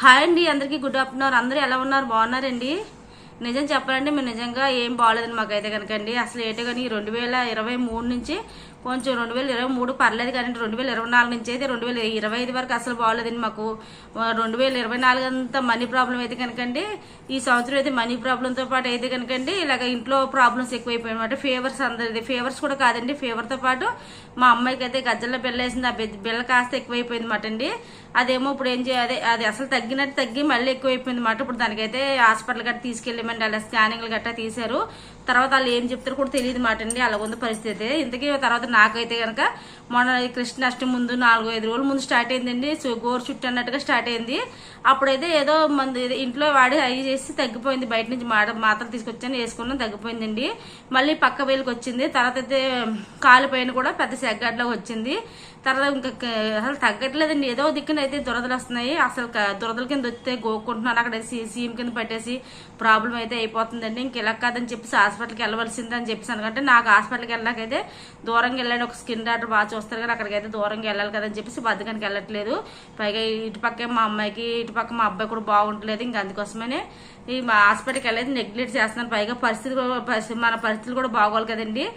Hi అండి అందరికీ good afternoon. అందరూ ఎలా ఉన్నారు? బాగున్నారండి? నిజం చెప్పాలంటే మీరు నిజంగా ఏం బాగాలేదండి మాకైతే కనుకండి అసలు ఏంటో కానీ రెండు వేల ఇరవై మూడు నుంచి కొంచెం రెండు వేల ఇరవై మూడు పర్లేదు కానీ రెండు వేల ఇరవై నాలుగు నుంచి అయితే రెండు వేల ఇరవై ఐదు వరకు అసలు బాగోలేదండి మాకు. రెండు వేల ఇరవై నాలుగు అంతా మనీ ప్రాబ్లం అయితే కనుకండి ఈ సంవత్సరం అయితే మనీ ప్రాబ్లంతో పాటు అయితే కనుకండి ఇలాగ ఇంట్లో ప్రాబ్లమ్స్ ఎక్కువైపోయాయి అనమాట ఫీవర్స్ అందరిది. ఫేవర్స్ కూడా కాదండి ఫీవర్తో పాటు మా అమ్మాయికి అయితే గజ్జల్లో బిళ్ళేసింది ఆ బిల్ల బిళ్ళ కాస్త ఎక్కువైపోయింది అనమాట అండి. అదేమో ఇప్పుడు ఏం చేయాలి అది అసలు తగ్గినట్టు తగ్గి మళ్ళీ ఎక్కువైపోయింది మాట ఇప్పుడు దానికైతే హాస్పిటల్ గట్రా తీసుకెళ్ళామండి అలా స్కానింగ్లు గట్రా తీశారు. తర్వాత వాళ్ళు ఏం చెప్తారో కూడా తెలియదు మాట అండి. అలా పరిస్థితి ఇంతకీ తర్వాత నాకైతే కనుక మొన్న కృష్ణాష్టమి ముందు నాలుగు ఐదు రోజుల ముందు స్టార్ట్ అయిందండి. గోరు చుట్టూ అన్నట్టుగా స్టార్ట్ అయింది. అప్పుడైతే ఏదో మంది ఇంట్లో వాడి అవి చేసి తగ్గిపోయింది. బయట నుంచి మాట మాత్రం తీసుకొచ్చాను వేసుకున్నాం తగ్గిపోయిందండి. మళ్ళీ పక్క వేలుకి వచ్చింది. తర్వాత అయితే కాలు పైన కూడా పెద్ద సెగ్గడ్లా వచ్చింది. తర్వాత ఇంకా అసలు తగ్గట్లేదండి. ఏదో దిక్కున అయితే దురదలు వస్తున్నాయి. అసలు దురదల కింద వస్తే గోక్కుంటున్నాను అక్కడ సీ- సీఎం కింద పట్టేసి ప్రాబ్లం అయితే అయిపోతుందండి. ఇంక ఇలా కాదని చెప్పేసి హాస్పిటల్కి వెళ్ళవలసింది అని చెప్పేసి అనుకుంటే నాకు హాస్పిటల్కి వెళ్ళాకైతే దూరంగా వెళ్ళండి. ఒక స్కిన్ డాక్టర్ బాగా చూస్తారు కానీ అక్కడికైతే దూరంగా వెళ్ళాలి కదని చెప్పేసి బద్దకానికి వెళ్ళట్లేదు. పైగా ఇటుపక్క మా అమ్మాయికి ఇటుపక్క మా అబ్బాయి కూడా బాగుంటలేదు. ఇంకా అందుకోసమనే ఈ మా హాస్పిటల్కి వెళ్ళేది నెగ్లెక్ట్ చేస్తున్నాను. పైగా పరిస్థితి కూడా- పరిస్థితి మన పరిస్థితులు కూడా బాగోవాలి కదండి.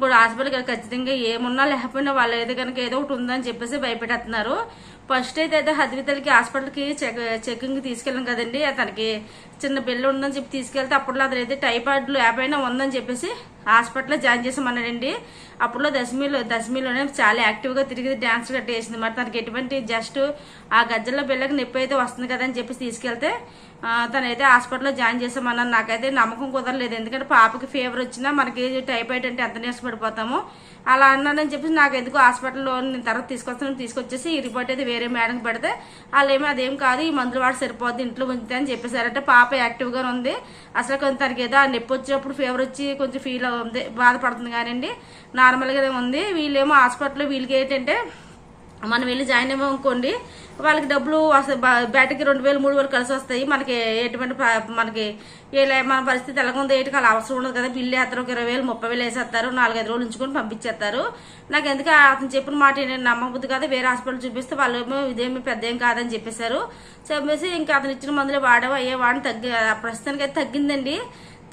ఇప్పుడు హాస్పిటల్కి ఖచ్చితంగా ఏమున్నా లేకపోయినా వాళ్ళు ఏదో కనుక ఏదో ఒకటి ఉందని చెప్పేసి భయపెట్టేస్తున్నారు. ఫస్ట్ అయితే అయితే హద్వితలకి హాస్పిటల్కి చెక్ చెకింగ్ తీసుకెళ్ళాం కదండి. తనకి చిన్న బిల్లు ఉందని చెప్పి తీసుకెళ్తే అప్పట్లో అతనైతే టైఫాయిడ్లు యాభైనా ఉందని చెప్పేసి హాస్పిటల్లో జాయిన్ చేసామన్నాడండి అప్పుడులో దశమిలో దశమిలోనే చాలా యాక్టివ్గా తిరిగి డ్యాన్స్ గట్ట వేసింది మరి తనకి ఎటువంటి జస్ట్ ఆ గజ్జల్లో పిల్లకి నొప్పి అయితే వస్తుంది కదా అని చెప్పేసి తీసుకెళ్తే తనైతే హాస్పిటల్లో జాయిన్ చేసామన్నాను నాకైతే నమ్మకం కుదరలేదు. ఎందుకంటే పాపకి ఫీవర్ వచ్చినా మనకి టైఫాయిడ్ అంటే ఎంత నీరసపడిపోతామో. అలా అన్నానని చెప్పేసి నాకు ఎందుకు హాస్పిటల్లో నేను తర్వాత తీసుకొస్తాను తీసుకొచ్చేసి ఈ రిపోర్ట్ అయితే వేరే మేడంకి పెడితే వాళ్ళు ఏమీ అదేం కాదు. ఈ మందులు వాడు సరిపోద్ది ఇంట్లో ఉంచుతాయని చెప్పేసారంటే. పాప యాక్టివ్గా ఉంది. అసలు కొంత తనకి ఏదో ఆ నొప్పి వచ్చినప్పుడు ఫీవర్ వచ్చి కొంచెం ఫీల్ బాధపడుతుంది కానివ్వండి నార్మల్గానే ఉంది. వీళ్ళేమో హాస్పిటల్లో వీళ్ళకి ఏంటంటే మనం వెళ్ళి జాయిన్ అయ్యామనుకోండి వాళ్ళకి డబ్బులు వస్తాయి బయటకి రెండు వేలు మూడు వేలు కలిసి వస్తాయి. మనకి ఎటువంటి మనకి ఏ మన పరిస్థితి ఎలాగ ఉందో ఏంటి అలా అవసరం ఉండదు కదా. బిల్లు వేస్తారు ఒక ఇరవై వేలు ముప్పై వేలు వేసేస్తారు నాలుగైదు రోజులు ఉంచుకొని పంపించేస్తారు. నాకు ఎందుకు అతను చెప్పిన మాట నేను నమ్మబుద్ధి కదా. వేరే హాస్పిటల్ చూపిస్తే వాళ్ళు ఏమో ఇదేమి పెద్ద ఏం కాదని చెప్పేశారు. చెప్పేసి ఇంకా అతను ఇచ్చిన మందులు వాడేవా అయ్యే వాడిని తగ్గి ప్రస్తుతానికి అయితే తగ్గిందండి.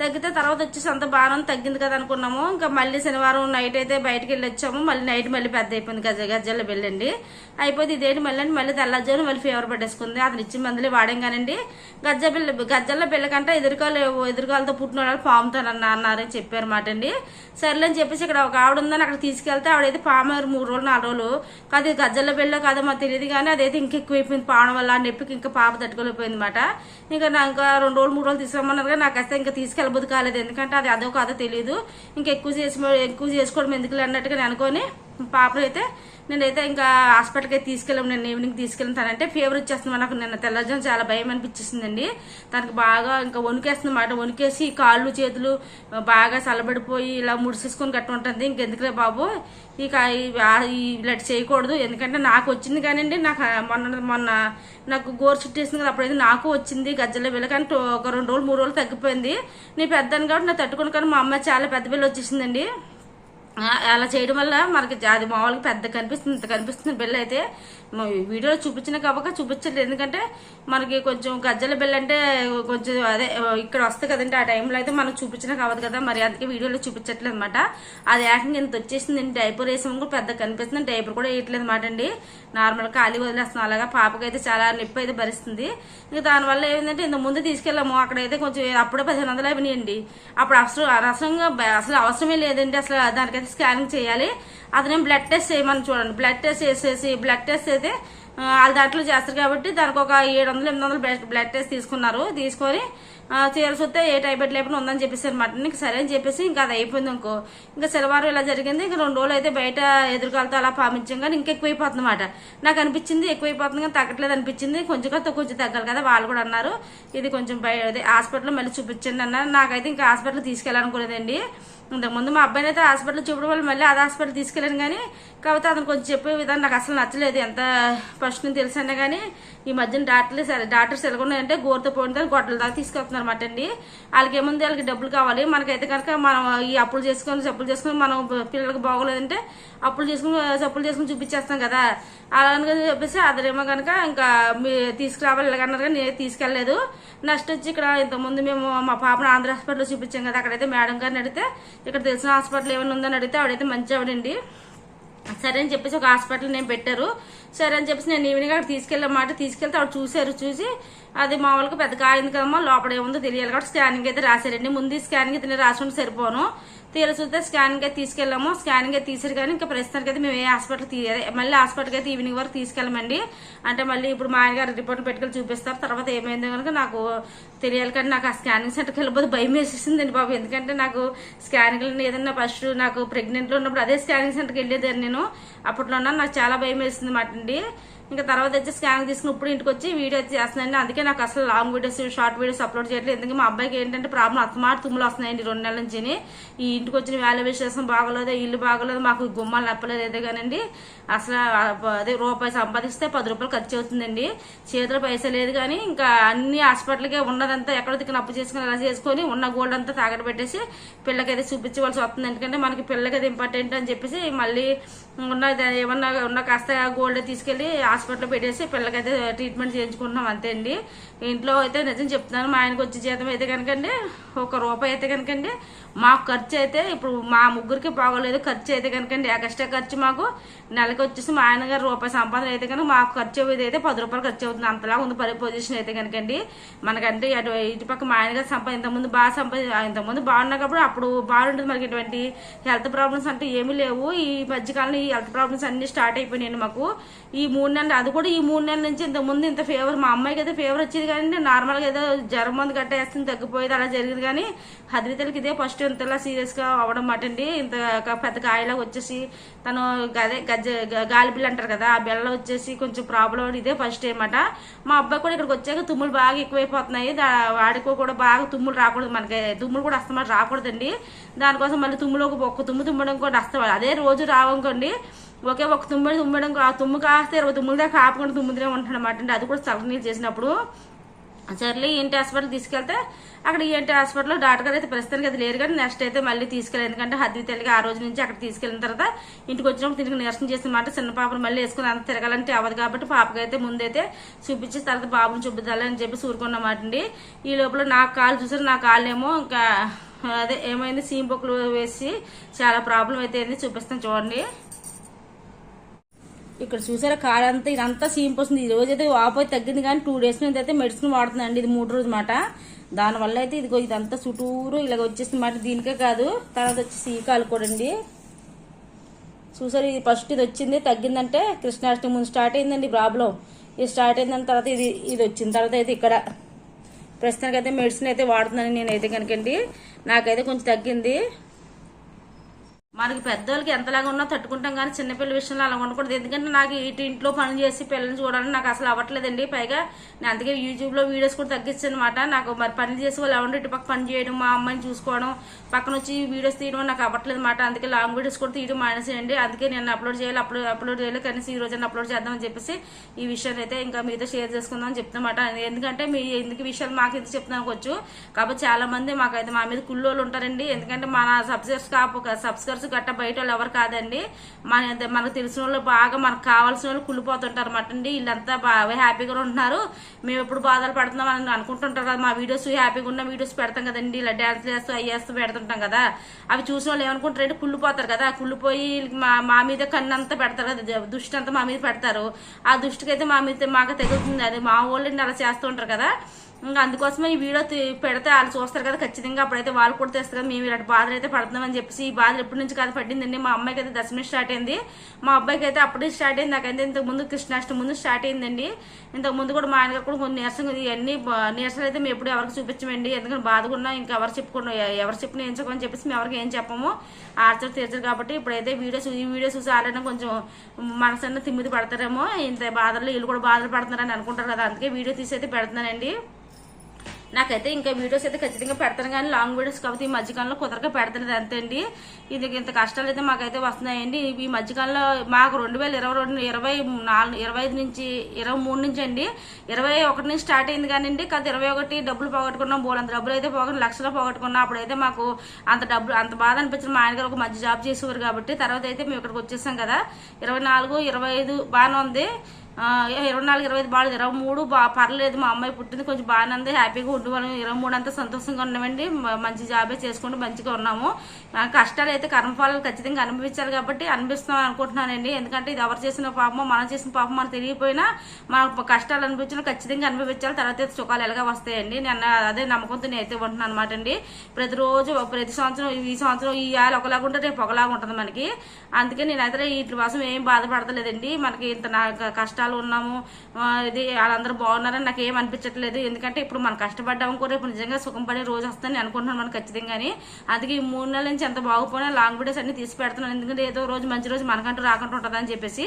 తగ్గితే తర్వాత వచ్చేసి అంత భారం తగ్గింది కదా అనుకున్నాము. ఇంకా మళ్ళీ శనివారం నైట్ అయితే బయటకు వెళ్ళి వచ్చాము. మళ్ళీ నైట్ మళ్ళీ పెద్ద అయిపోయింది. గజ గజ్జల వెళ్ళండి. అయిపోతే ఇదేంటి మళ్ళీ మళ్ళీ తెల్లజాను మళ్ళీ ఫీవర్ పట్టేసుకుంది. అతను ఇచ్చిన మందులే వాడాం కానండి గజ్జ బిల్ల గజ్జల్లో బిల్లకంటే ఎదురుకాలు ఎదురుకాలతో పుట్టిన వాళ్ళు పాముతానన్న అన్నారని చెప్పారు మాట అండి. సర్లే అని చెప్పేసి ఇక్కడ ఒక ఆవిడ ఉందని అక్కడ తీసుకెళ్తే ఆవిడైతే పామారు మూడు రోజులు నాలుగు రోజులు కాదు గజ్జల బిల్ల కాదు కాదో మాకు తెలియదు కానీ అదైతే ఇంకెక్కువైపోయింది పావడం వల్ల అని చెప్పి ఇంకా పాప తట్టుకోలేకపోయింది మాట. ఇంకా నా ఇంకా రెండు రోజులు మూడు రోజులు తీసుకురమ్మన్నారు కానీ నాకు అయితే ఇంకా తీసుకెళ్ళబుద్ధి కాలేదు. ఎందుకంటే అది అదో కాదో తెలియదు ఇంకా ఎక్కువ చేసి ఎక్కువ చేసుకోవడం ఎందుకు అన్నట్టుగా నేను అనుకొని పాపలు అయితే నేనైతే ఇంకా హాస్పిటల్కి అయితే తీసుకెళ్ళాము నేను ఈవినింగ్ తీసుకెళ్తానంటే ఫీవర్ వచ్చేస్తుంది నాకు. నిన్న తెల్లజాము చాలా భయం అనిపించేసిందండి. తనకు బాగా ఇంకా వణికేస్తుంది మాట వణికేసి కాళ్ళు చేతులు బాగా చల్లబడిపోయి ఇలా ముడిసేసుకొని గట్ట ఉంటుంది ఇంకెందుకులే బాబు. ఇక ఈ- ఇలా చేయకూడదు. ఎందుకంటే నాకు వచ్చింది కానివ్వండి నాకు మొన్న మొన్న నాకు గోరు చుట్టేసింది కదా అప్పుడైతే నాకు వచ్చింది గజ్జల బిల్ల కానీ ఒక రెండు రోజులు మూడు రోజులు తగ్గిపోయింది. నేను పెద్దాను కాబట్టి నా తట్టుకుని. కానీ మా అమ్మాయి చాలా పెద్ద బిల్ల వచ్చేసిందండి. అలా చేయడం వల్ల మనకి అది మామూలుగా పెద్ద కనిపిస్తుంది. ఇంత కనిపిస్తుంది బిల్ అయితే వీడియోలో చూపించిన కాబట్టి చూపించలేదు ఎందుకంటే మనకి కొంచెం గజ్జల బిల్ల అంటే కొంచెం అదే ఇక్కడ వస్తుంది కదండి ఆ టైంలో అయితే మనకు చూపించిన కావద్దు కదా మరి అందుకే వీడియోలో చూపించట్లేదు అనమాట అది ఏకంగా ఇంత వచ్చేసింది డైపర్ వేసాము కూడా పెద్ద కనిపిస్తుంది. డైపర్ కూడా వేయట్లేదు అనమాట అండి. నార్మల్ ఖాళీ వదిలేస్తున్నాం. అలాగా పాపకైతే చాలా నొప్పి అయితే భరిస్తుంది. ఇంకా దానివల్ల ఏంటంటే ఇంత ముందు తీసుకెళ్ళాము. అక్కడైతే కొంచెం అప్పుడే పదిహేను వందలు అయినాయండి అప్పుడు అవసరం అనవసరంగా అసలు అవసరమే లేదండి. అసలు దానికైతే స్కానింగ్ చేయాలి. అతనేం బ్లడ్ టెస్ట్ చేయమని చూడండి. బ్లడ్ టెస్ట్ చేసేసి బ్లడ్ టెస్ట్ అయితే వాళ్ళ దాంట్లో చేస్తారు కాబట్టి దానికి ఒక ఏడు వందలు ఎనిమిది వందలు బ్లడ్- బ్లడ్ టెస్ట్ తీసుకున్నారు. తీసుకొని తీరసి వస్తే ఏ టైబెట్ లేకుండా ఉందని చెప్పేసి అనమాట నీకు సరే అని చెప్పేసి ఇంకా అది అయిపోయింది ఇంకో ఇంకా శనివారం ఇలా జరిగింది. ఇంకా రెండు రోజులు అయితే బయట ఎదురుకాలతో అలా పామించాం కానీ ఇంకా ఎక్కువైపోతుంది అనమాట నాకు అనిపించింది ఎక్కువైపోతుంది కానీ తగ్గట్లేదు అనిపించింది. కొంచెం కొంత కొంచెం తగ్గాలి కదా వాళ్ళు కూడా అన్నారు. ఇది కొంచెం బయ అదే హాస్పిటల్లో మళ్ళీ చూపించండి అన్నారు. నాకైతే ఇంకా హాస్పిటల్ తీసుకెళ్ళాలనుకోలేదండి. ఇంతకుముందు మా అబ్బాయిని అయితే హాస్పిటల్ చూపడం వల్ల మళ్ళీ అదే హాస్పిటల్ తీసుకెళ్ళాను కానీ కాకపోతే అతను కొంచెం చెప్పే విధానం నాకు అసలు నచ్చలేదు. ఎంత ఫస్ట్ నుంచి తెలిసినా కానీ ఈ మధ్యన డాక్టర్లు సరే డాక్టర్స్ ఎలాగున్నాయంటే గోరుతో పోయిన గొడ్డల దాకా తీసుకెళ్తున్నారు అన్నమాట అండి. వాళ్ళకి ఏముంది? వాళ్ళకి డబ్బులు కావాలి. మనకైతే కనుక మనం ఈ అప్పులు చేసుకొని చెప్పులు చేసుకొని మనం పిల్లలకి బాగోలేదంటే అప్పులు చేసుకుని చెప్పులు చేసుకుని చూపించేస్తాం కదా. అలా అని చెప్పేసి అదేమో కనుక ఇంకా తీసుకురావాలి ఇలాగన్నారు కానీ నేను తీసుకెళ్ళలేదు. నెక్స్ట్ వచ్చి ఇక్కడ ఇంతకుముందు మేము మా పాపను ఆంధ్ర హాస్పిటల్లో చూపించాం కదా అక్కడైతే మేడం గారిని అడిగితే ఇక్కడ తెలిసిన హాస్పిటల్ ఏమైనా ఉందని అడిగితే ఆవిడైతే మంచి ఆవిడండి. సరే అని చెప్పేసి ఒక హాస్పిటల్ నేను పెట్టారు. సరే అని చెప్పేసి నేను ఈవినింగ్ అక్కడ తీసుకెళ్ళమాట తీసుకెళ్తే ఆవిడ చూశారు చూసి అది మామూలుగా పెద్ద కాయింది కదమ్మా లోపల ఏముందో తెలియాలి కాబట్టి స్కానింగ్ అయితే రాశారండి. ముందు స్కానింగ్ అయితే నేను రాసుకుంటే సరిపోను. తీర చూస్తే స్కానింగ్ అయితే తీసుకెళ్ళాము. స్కానింగ్ అయితే తీసారు కానీ ఇంకా ప్రస్తుతానికి అయితే మేము ఏ హాస్పిటల్ తీయాలి. మళ్ళీ హాస్పిటల్కి అయితే ఈవినింగ్ వరకు తీసుకెళ్ళమండి. అంటే మళ్ళీ ఇప్పుడు మా ఆయన గారు రిపోర్ట్ పెట్టుకుని చూపిస్తారు. తర్వాత ఏమైందో కనుక నాకు తెలియాలి కానీ నాకు ఆ స్కానింగ్ సెంటర్కి వెళ్ళిపోతే భయం వేసేసిందండి బాబు. ఎందుకంటే నాకు స్కానింగ్ ఏదన్నా ఫస్ట్ నాకు ప్రెగ్నెంట్లో ఉన్నప్పుడు అదే స్కానింగ్ సెంటర్కి వెళ్ళేదాన్ని నేను. అప్పట్లో ఉన్నాను నాకు చాలా భయం వేసింది మాట అండి ఇంకా తర్వాత వచ్చి స్కాన్ తీసుకుని ఇప్పుడు ఇంటికి వచ్చి వీడియో అయితే చేస్తున్నాయండి అందుకే నాకు అసలు long videos short videos upload చేయట్లేదు. ఎందుకంటే మా అబ్బాయికి ఏంటంటే ప్రాబ్లం అత్తమాట తుమ్ములు వస్తున్నాయండి రెండు నెలల నుంచి ఈ ఇంటికి వచ్చిన వాల్యుయేషన్ బాగోలేదు ఇల్లు బాగోలేదు మాకు గుమ్మాలు నప్పలేదు ఏదో కానండి. అసలు అదే రూపాయి సంపాదిస్తే పది రూపాయలు ఖర్చు అవుతుందండి. చేతిలో పైసా లేదు కానీ ఇంకా అన్ని హాస్పిటల్కే ఉన్నదంతా ఎక్కడ దిక్కున అప్పు చేసుకుని అలా చేసుకొని ఉన్న గోల్డ్ అంతా తాగడ పెట్టేసి పిల్లకైతే చూపించవలసి వస్తుంది. ఎందుకంటే మనకి పిల్లకి అది ఇంపార్టెంట్ అని చెప్పేసి మళ్ళీ ఉన్న ఏమన్నా ఉన్న కాస్త గోల్డ్ తీసుకెళ్ళి హాస్పిటల్లో పెట్టేసి పిల్లకైతే ట్రీట్మెంట్ చేయించుకుంటున్నాం అంతే అండి ఇంట్లో అయితే నిజం చెప్తున్నాను మా ఆయనకు వచ్చే జీతం అయితే కనుకండి ఒక రూపాయి అయితే కనుకండి మాకు ఖర్చు అయితే ఇప్పుడు మా ముగ్గురికి బాగోలేదు ఖర్చు అయితే కనుకండి ఎక్స్ట్రా ఖర్చు మాకు. నెలకి వచ్చేసి మా ఆయన గారు రూపాయి సంపాదన అయితే కనుక మాకు ఖర్చు అయ్యేది అయితే పది రూపాయలు ఖర్చు అవుతుంది. అంతలా ఉంది పరి పొజిషన్ అయితే కనుకండి. మనకంటే అటు ఇటు పక్క మా ఆయన గారు సంపా ఇంతకుముందు బాగా సంపా ఇంతకుముందు బాగున్నప్పుడు అప్పుడు బాగుంటుంది మనకి ఇటువంటి హెల్త్ ప్రాబ్లమ్స్ అంటే ఏమీ లేవు. ఈ మధ్యకాలంలో ఈ హెల్త్ ప్రాబ్లమ్స్ అన్ని స్టార్ట్ అయిపోయినాయి మాకు. ఈ మూడు నెలలు అది కూడా ఈ మూడు నెలల నుంచి ఇంతకుముందు ఇంత ఫీవర్ మా అమ్మాయికి అయితే ఫీవర్ వచ్చేది కానీ నార్మల్గా ఏదో జ్వరం మందు గట్ట వేస్తుంది తగ్గిపోయేది అలా జరిగింది కానీ హద్రితలకి ఇదే ఫస్ట్ ఇంతలా సీరియస్గా అవ్వడం అవడం మాట అండి ఇంత పెద్ద కాయలాగా వచ్చేసి తను గదే గజ్జ గాలి అంటారు కదా ఆ బిళ్ళ వచ్చేసి కొంచెం ప్రాబ్లం ఇదే ఫస్ట్ అనమాట మా అబ్బాయి కూడా ఇక్కడికి వచ్చాక తుమ్ములు బాగా ఎక్కువైపోతున్నాయి. వాడికి కూడా బాగా తుమ్ములు రాకూడదు. మనకి తుమ్ములు కూడా అస్తమాట రాకూడదండి. దానికోసం మళ్ళీ తుమ్ములు ఒక ఒక్క తుమ్ము తుమ్మడం కూడా అస్తమాట అదే రోజు రావనుకోండి ఒకే ఒక తుమ్మడి తుమ్మడం ఆ తుమ్ము కాస్తే ఇరవై తుమ్ములు దాకా ఆపకుండా తుమ్ముదనే ఉంటాడు అనమాట అండి. అది కూడా చల్లనీళ్ళు చేసినప్పుడు. సర్లే ఏంటి హాస్పిటల్ తీసుకెళ్తే అక్కడ ఏంటి హాస్పిటల్లో డాక్టర్ గారు అయితే ప్రస్తుతానికి అది లేరు కానీ నెక్స్ట్ అయితే మళ్ళీ తీసుకెళ్ళి ఎందుకంటే హద్ది తెలిగి ఆ రోజు నుంచి అక్కడ తీసుకెళ్ళిన తర్వాత ఇంటికి వచ్చినప్పుడు తిరిగి నిరసన చేసిన మాట చిన్న పాపను మళ్ళీ వేసుకుని అంత తిరగాలంటే అవ్వదు కాబట్టి పాపకి అయితే ముందైతే చూపించి తర్వాత బాబుని చూపించాలని చెప్పి ఊరుకున్నమాట అండి. ఈ లోపల నా కాలు చూసారు? నా కాళ్ళు ఏమో ఇంకా అదే ఏమైంది? సీమ్ బొక్కులు వేసి చాలా ప్రాబ్లం అయితే చూపిస్తాను చూడండి. ఇక్కడ చూసారా కార్ అంతా ఇదంతా సీమ్ పోస్తుంది. ఈ రోజు అయితే వాపోయి తగ్గింది కానీ టూ డేస్ నుంచి అయితే మెడిసిన్ వాడుతుందండి ఇది మూడు రోజు మాట. దానివల్ల అయితే ఇదిగో ఇదంతా చుట్టూరు ఇలాగ వచ్చేసింది మాట. దీనికే కాదు తర్వాత వచ్చేసి ఈ కాలు కూడా అండి చూసారు ఇది ఫస్ట్ ఇది వచ్చింది. తగ్గిందంటే కృష్ణాష్టమి ముందు స్టార్ట్ అయిందండి ప్రాబ్లం. ఇది స్టార్ట్ అయిందని తర్వాత ఇది ఇది వచ్చింది తర్వాత అయితే ఇక్కడ ప్రస్తుతానికి అయితే మెడిసిన్ అయితే వాడుతున్నాను నేనైతే కనుకండి. నాకైతే కొంచెం తగ్గింది. మనకి పెద్దోళ్ళకి ఎంతలాగా ఉన్నా తట్టుకుంటాం కానీ చిన్నపిల్ల విషయంలో అలా ఉండకూడదు. ఎందుకంటే నాకు ఇటు ఇంట్లో పని చేసి పిల్లల్ని చూడాలని నాకు అసలు అవ్వట్లేదండి. పైగా నేను అందుకే యూట్యూబ్లో వీడియోస్ కూడా తగ్గించనమాట. నాకు మరి పని చేసి వాళ్ళు ఎవరు ఇటు పక్క పని చేయడం మా అమ్మాయిని చూసుకోవడం పక్కన వచ్చి వీడియోస్ తీయడం నాకు అవ్వట్లేదు అనమాట అందుకే లాంగ్ వీడియోస్ కూడా తీయడం మానేసేయండి. అందుకే నేను అప్లోడ్ చేయాలి అప్లోడ్ అప్లోడ్ చేయాలి. కనీసం ఈ రోజైనా అప్లోడ్ చేద్దామని చెప్పేసి ఈ విషయాన్ని అయితే ఇంకా మీతో షేర్ చేసుకుందాం అని చెప్తున్నమాట. ఎందుకంటే మీ ఎందుకు విషయాలు మాకు ఎందుకు చెప్తానుకోవచ్చు కాబట్టి చాలా మంది మాకైతే మా మీద కుళ్ళోళ్ళు ఉంటారండి. ఎందుకంటే మన సబ్స్క్రైబ్స్ కాపు గట్ట బయట వాళ్ళు ఎవరు కాదండి. మన మనకు తెలిసిన వాళ్ళు బాగా మనకు కావాల్సిన వాళ్ళు కుళ్ళిపోతుంటారు అనమాట అండి. వీళ్ళంతా బాగా హ్యాపీగా ఉంటున్నారు. మేము ఎప్పుడు బాధలు పడుతున్నాం అని అనుకుంటుంటారు కదా. మా వీడియోస్ హ్యాపీగా ఉన్న వీడియోస్ పెడతాం కదండి. ఇలా డ్యాన్స్ చేస్తూ అవి పెడుతుంటాం కదా. అవి చూసిన వాళ్ళు ఏమనుకుంటారంటే కుళ్ళిపోతారు కదా. కుళ్ళిపోయి మా మా మీద కన్నంతా పెడతారు కదా. దుష్టి అంతా మా మీద పెడతారు. ఆ దుష్టికి అయితే మా మీద మాకు తగులుతుంది. అది మా వాళ్ళు అలా చేస్తూ ఉంటారు కదా. ఇంకా అందుకోసమే ఈ వీడియో పెడితే వాళ్ళు చూస్తారు కదా ఖచ్చితంగా. అప్పుడైతే వాళ్ళు కూడా తెస్తారు కదా మేము ఇలాంటి బాధలు అయితే పడుతున్నామని చెప్పేసి. ఈ బాధలు ఎప్పటి నుంచి కాదు పట్టిందండి మా అమ్మాయికి అయితే దశమి స్టార్ట్ అయింది. మా అబ్బాయికి అయితే అప్పుడే స్టార్ట్ అయింది. నాకైతే ఇంతకు ముందు కృష్ణాష్టమి ముందు స్టార్ట్ అయిందండి. ఇంతకు ముందు కూడా మా ఆయనగారు కూడా కొన్ని నీరసం ఇవన్నీ నీరసాలు అయితే మేము ఎప్పుడు ఎవరికి చూపించమండి. ఎందుకంటే బాధకున్నా ఇంకా ఎవరు చెప్పుకున్నా ఎవరు చెప్పిన ఏం చెప్పేసి మేము ఎవరికి ఏం చెప్పము. ఆర్చర్ తీర్చరు కాబట్టి ఇప్పుడైతే వీడియో ఈ వీడియో చూసి ఆల్రెడీ కొంచెం మనసన్న తిమ్మిది పడతారేమో. ఇంత బాధలు వీళ్ళు కూడా బాధలు పడుతున్నారని అనుకుంటారు కదా. అందుకే వీడియో తీసి అయితే పెడుతున్నానండి. నాకైతే ఇంకా వీడియోస్ అయితే ఖచ్చితంగా పెడతాను కానీ లాంగ్ వీడియోస్ కాబట్టి ఈ మధ్యకాలంలో కుదరగా పెడతలేదు అంతే అండి ఇది ఇంత కష్టాలు అయితే మాకైతే వస్తున్నాయండి. ఈ మధ్యకాలంలో మాకు రెండు వేల ఇరవై రెండు ఇరవై నాలుగు ఇరవై ఐదు నుంచి ఇరవై మూడు నుంచి అండి ఇరవై ఒకటి నుంచి స్టార్ట్ అయింది కానివ్వండి కాదు ఇరవై ఒకటి డబ్బులు పోగొట్టుకున్నాం బోల్ అంత డబ్బులు అయితే పోగొట్టు లక్షలు పోగొట్టుకున్నాం. అప్పుడైతే మాకు అంత డబ్బులు అంత బాధ అనిపించిన మా ఆయన గారు ఒక మంచి జాబ్ చేసేవారు కాబట్టి తర్వాత అయితే మేము ఇక్కడికి వచ్చేసాం కదా. ఇరవై నాలుగు ఇరవై ఐదు బాగానే ఉంది. ఇరవై నాలుగు ఇరవై ఐదు బాగాలేదు. ఇరవై మూడు బా పర్లేదు మా అమ్మాయి పుట్టింది కొంచెం బాగానే ఉంది. హ్యాపీగా ఉండి మనం ఇరవై మూడు అంతా సంతోషంగా ఉన్నామండి. మంచి జాబే చేసుకుంటూ మంచిగా ఉన్నాము. కష్టాలు అయితే కర్మఫలాలు ఖచ్చితంగా అనుభవించాలి కాబట్టి అనిపిస్తున్నాం అనుకుంటున్నానండి. ఎందుకంటే ఇది ఎవరు చేసిన పాపమో మనం చేసిన పాపం మనం తెలియపోయినా మన కష్టాలు అనిపించిన ఖచ్చితంగా అనుభవించాలి. తర్వాత అయితే సుఖాలు ఎలాగా వస్తాయండి. నేను అదే నమ్మకంతో నేను అయితే ఉంటున్నాను అనమాట అండి. ప్రతిరోజు ప్రతి సంవత్సరం ఈ సంవత్సరం ఈ ఆలు ఒకలాగా ఉంటే రేపు ఒకలాగా ఉంటుంది మనకి. అందుకే నేనైతే వీటి కోసం ఏం బాధపడతలేదండి. మనకి ఇంత నా కష్టాలు ఉన్నాము. ఇది వాళ్ళందరూ బాగున్నారని నాకు ఏం అనిపించట్లేదు. ఎందుకంటే ఇప్పుడు మనం కష్టపడ్డాము కూడా రేపు నిజంగా సుఖం పడే రోజు వస్తుందని అనుకుంటున్నాను మనం ఖచ్చితంగా అందుకే ఈ మూడు నెలల నుంచి ఎంత బాగుపోయినా లాంగ్ వీడియోస్ అన్ని తీసి పెడుతున్నాను. ఎందుకంటే ఏదో రోజు మంచి రోజు మనకంటూ రాకుండా ఉంటుందని చెప్పేసి.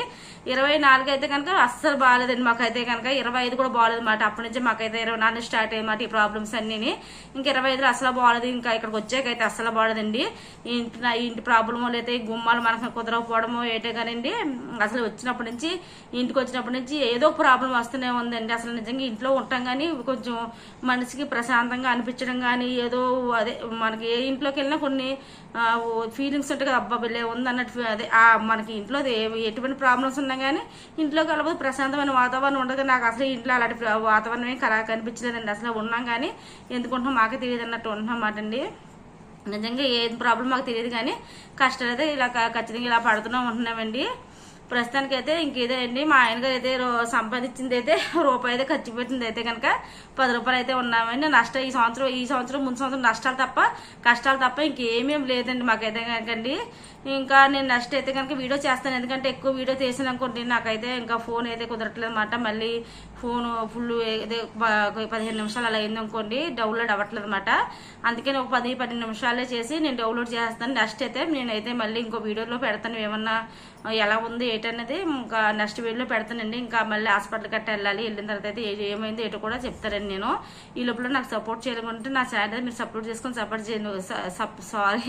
ఇరవై నాలుగు అయితే కనుక అస్సలు బాగాలేదండి మాకైతే కనుక. ఇరవై ఐదు కూడా బాగాలేదు మాట. అప్పటి నుంచి మాకైతే ఇరవై నాలుగు స్టార్ట్ అయ్యమాట ఈ ప్రాబ్లమ్స్ అన్నీ ఇంకా ఇరవై ఐదులో అసలు బాగాలేదు ఇంకా ఇక్కడికి వచ్చాకైతే అసలు బాగాలేదండి ఇంటి ఇంటి ప్రాబ్లమ్ అయితే గుమ్మాలు మనకు కుదరకపోవడము ఏటే కానివ్వండి. అసలు వచ్చినప్పటి నుంచి ఇంటికి వచ్చినప్పటి నుంచి ఏదో ప్రాబ్లం వస్తూనే ఉందండి. అసలు నిజంగా ఇంట్లో ఉంటాం కానీ కొంచెం మనసుకి ప్రశాంతంగా అనిపించడం కానీ ఏదో అదే మనకి ఏ ఇంట్లోకి వెళ్ళినా కొన్ని ఫీలింగ్స్ ఉంటాయి కదా అబ్బా బిల్లే ఉంది అన్నట్టు అదే. మనకి ఇంట్లో ఎటువంటి ప్రాబ్లమ్స్ ఉన్నా కానీ ఇంట్లోకి వెళ్ళబోతే ప్రశాంతమైన వాతావరణం ఉండదు. నాకు అసలు ఇంట్లో అలాంటి వాతావరణం ఏం కరా కనిపించలేదండి. అసలు ఉన్నాం కానీ ఎందుకుంటున్నాం మాకే తెలియదు అన్నట్టు ఉంటున్నాం మాట అండి. నిజంగా ఏం ప్రాబ్లం మాకు తెలియదు కానీ కష్టాలు అయితే ఇలా ఖచ్చితంగా ఇలా పడుతూనే ఉంటున్నామండి. ప్రస్తుతానికి అయితే ఇంకేదే అండి. మా ఆయన గారు అయితే రో- సంపాదించింది అయితే రూపాయి అయితే ఖర్చు పెట్టింది అయితే కనుక పది రూపాయలు అయితే ఉన్నామండి. నష్టం ఈ సంవత్సరం ఈ సంవత్సరం ముందు సంవత్సరం నష్టాలు తప్ప కష్టాలు తప్ప ఇంకేమేమి లేదండి మాకైతే కనుకండి. ఇంకా నేను నెక్స్ట్ అయితే కనుక వీడియో చేస్తాను. ఎందుకంటే ఎక్కువ వీడియో చేసిన అనుకోండి నాకైతే ఇంకా ఫోన్ అయితే కుదరట్లేదు అనమాట మళ్ళీ ఫోన్ ఫుల్ ఏదో పదిహేను నిమిషాలు అలా అయింది అనుకోండి డౌన్లోడ్ అవ్వట్లేదు అనమాట అందుకే ఒక పది పది నిమిషాలే చేసి నేను డౌన్లోడ్ చేస్తాను. నెక్స్ట్ అయితే నేనైతే మళ్ళీ ఇంకో వీడియోలో పెడతాను. ఏమన్నా ఎలా ఉంది ఏంటనేది ఇంకా నెక్స్ట్ వీడియోలో పెడతానండి. ఇంకా మళ్ళీ హాస్పిటల్ గట్ట వెళ్ళాలి వెళ్ళిన తర్వాత అయితే ఏమైంది ఏటో కూడా చెప్తారండి నేను. ఈ లోపల నాకు సపోర్ట్ చేయాలనుకుంటే నా ఛానల్ మీరు సపోర్ట్ చేసుకొని సపోర్ట్ చేయండి. సారీ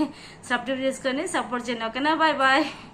సబ్స్క్రైబ్ చేసుకొని సపోర్ట్ చేయండి. now can i Bye-bye.